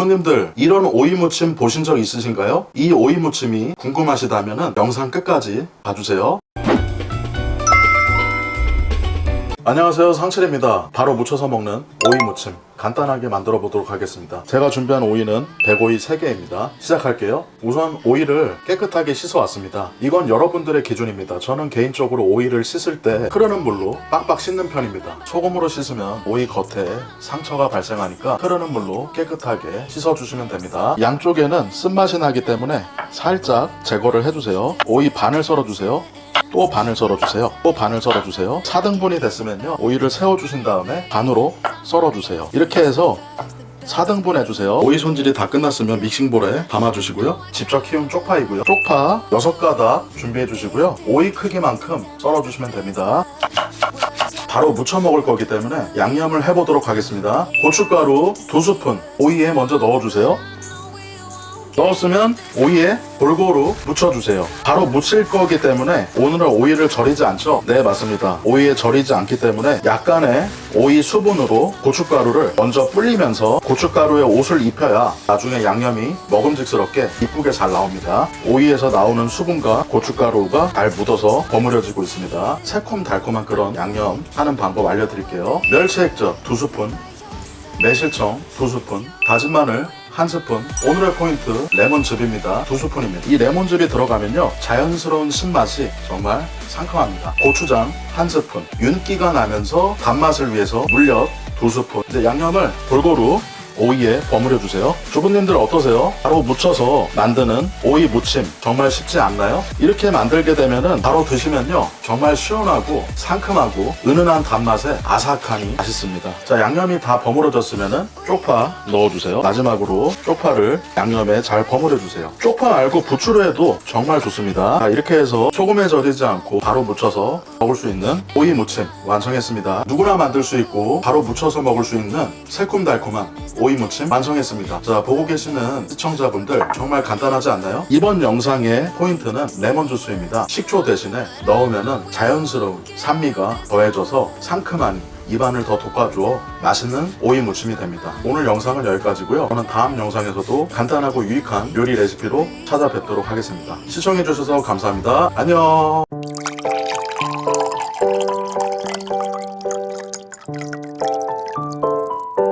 손님들 이런 오이 무침 보신 적 있으신가요? 이 오이 무침이 궁금하시다면 영상 끝까지 봐주세요. 안녕하세요 상철입니다. 바로 무쳐서 먹는 오이 무침 간단하게 만들어 보도록 하겠습니다. 제가 준비한 오이는 100오이 3개입니다. 시작할게요. 우선 오이를 깨끗하게 씻어 왔습니다. 이건 여러분들의 기준입니다. 저는 개인적으로 오이를 씻을 때 흐르는 물로 빡빡 씻는 편입니다. 소금으로 씻으면 오이 겉에 상처가 발생하니까 흐르는 물로 깨끗하게 씻어 주시면 됩니다. 양쪽에는 쓴맛이 나기 때문에 살짝 제거를 해주세요. 오이 반을 썰어 주세요 또 반을 썰어주세요. 또 반을 썰어주세요. 4등분이 됐으면요. 오이를 세워주신 다음에 반으로 썰어주세요. 이렇게 해서 4등분 해주세요. 오이 손질이 다 끝났으면 믹싱볼에 담아주시고요. 직접 키운 쪽파이고요. 쪽파 6가닥 준비해주시고요. 오이 크기만큼 썰어주시면 됩니다. 바로 무쳐 먹을 거기 때문에 양념을 해보도록 하겠습니다. 고춧가루 2스푼 오이에 먼저 넣어주세요. 넣었으면 오이에 골고루 묻혀주세요. 바로 묻힐 거기 때문에 오늘은 오이를 절이지 않죠? 네, 맞습니다. 오이에 절이지 않기 때문에 약간의 오이 수분으로 고춧가루를 먼저 불리면서 고춧가루에 옷을 입혀야 나중에 양념이 먹음직스럽게 이쁘게 잘 나옵니다. 오이에서 나오는 수분과 고춧가루가 잘 묻어서 버무려지고 있습니다. 새콤달콤한 그런 양념 하는 방법 알려드릴게요. 멸치 액젓 2스푼, 매실청 2스푼, 다진 마늘 한 스푼, 오늘의 포인트 레몬즙입니다. 두 스푼입니다. 이 레몬즙이 들어가면요 자연스러운 신맛이 정말 상큼합니다. 고추장 한 스푼, 윤기가 나면서 단맛을 위해서 물엿 두 스푼. 이제 양념을 골고루 오이에 버무려 주세요. 주부님들 어떠세요? 바로 묻혀서 만드는 오이 무침 정말 쉽지 않나요? 이렇게 만들게 되면은 바로 드시면요 정말 시원하고 상큼하고 은은한 단맛에 아삭하니 맛있습니다. 자 양념이 다 버무려졌으면은 쪽파 넣어주세요. 마지막으로 쪽파를 양념에 잘 버무려 주세요. 쪽파 말고 부추로 해도 정말 좋습니다. 자, 이렇게 해서 소금에 절이지 않고 바로 묻혀서 먹을 수 있는 오이 무침 완성했습니다. 누구나 만들 수 있고 바로 묻혀서 먹을 수 있는 새콤달콤한 오이 무침 완성했습니다. 자, 보고 계시는 시청자분들 정말 간단하지 않나요? 이번 영상의 포인트는 레몬 주스입니다. 식초 대신에 넣으면은 자연스러운 산미가 더해져서 상큼한 입안을 더 돋궈주어 맛있는 오이 무침이 됩니다. 오늘 영상은 여기까지고요. 저는 다음 영상에서도 간단하고 유익한 요리 레시피로 찾아뵙도록 하겠습니다. 시청해주셔서 감사합니다. 안녕!